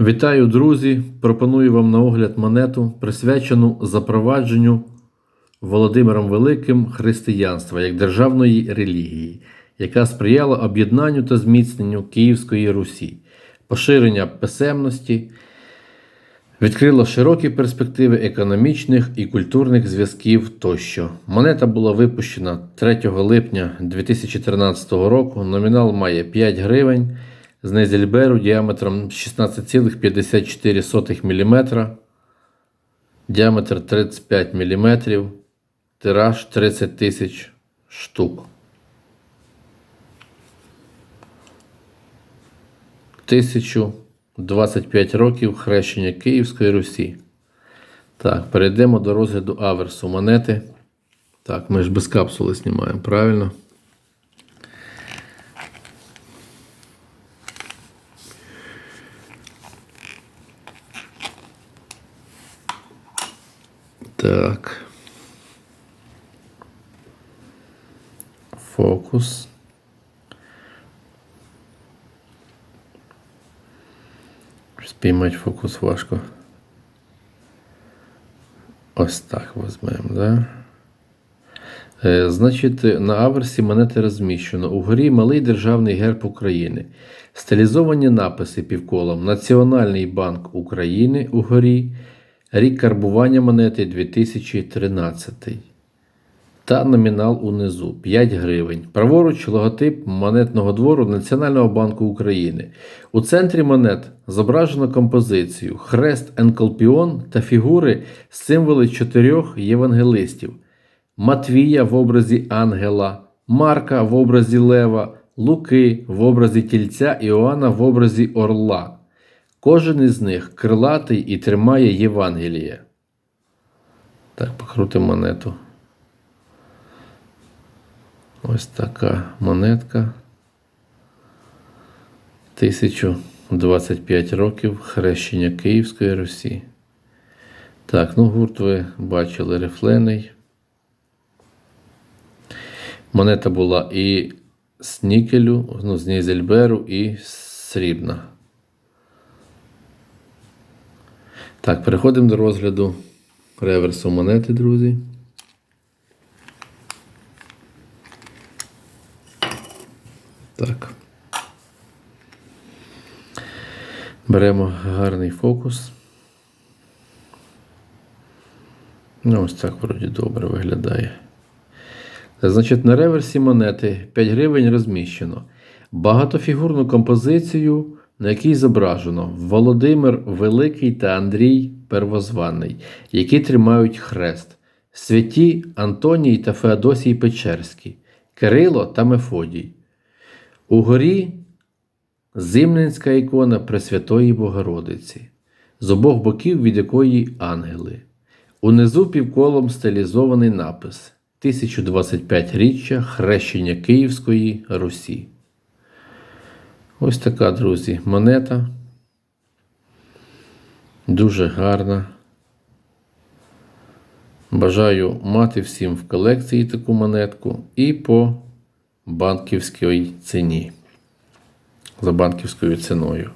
Вітаю, друзі! Пропоную вам на огляд монету, присвячену запровадженню Володимиром Великим християнства як державної релігії, яка сприяла об'єднанню та зміцненню Київської Русі, поширення писемності, відкрила широкі перспективи економічних і культурних зв'язків тощо. Монета була випущена 3 липня 2013 року. Номінал має 5 гривень з Нейзельберу діаметром 16,54 мм, діаметр 35 мм, тираж 30 тисяч штук. Тисячу 25 років хрещення Київської Русі. Так, перейдемо до розгляду аверсу монети. Так, ми ж без капсули знімаємо, правильно? Так. Фокус. Спіймати фокус важко. Ось так візьмемо, да? Е, Значить, на аверсі монети розміщено. Угорі малий державний герб України. Стилізовані написи півколом Національний банк України угорі. Рік карбування монети 2013. Та номінал унизу 5 гривень. Праворуч логотип монетного двору Національного банку України. У центрі монет зображено композицію Хрест Енколпіон та фігури символи чотирьох євангелистів: Матвія в образі ангела, Марка в образі Лева, Луки в образі тільця Іоанна в образі орла. Кожен із них крилатий і тримає Євангеліє. Так, покрутимо монету. Ось така монетка. 1025 років хрещення Київської Русі. Так, ну гурт ви бачили рифлений. Монета була і з нікелю, ну, з Нізельберу, і срібна. Так, переходимо до розгляду реверсу монети, друзі. Так. Беремо гарний фокус. Ну, ось так вроді добре виглядає. Значить, на реверсі монети 5 гривень розміщено багатофігурну композицію, на якій зображено Володимир Великий та Андрій Первозваний, які тримають хрест, святі Антоній та Феодосій Печерський, Кирило та Мефодій. Угорі Зимненська ікона Пресвятої Богородиці, з обох боків від якої ангели. Унизу півколом стилізований напис 1025 річчя хрещення Київської Русі. Ось така, друзі, монета. Дуже гарна. Бажаю мати всім в колекції таку монетку і по банківській ціні. За банківською ціною.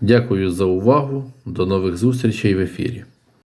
Дякую за увагу. До нових зустрічей в ефірі.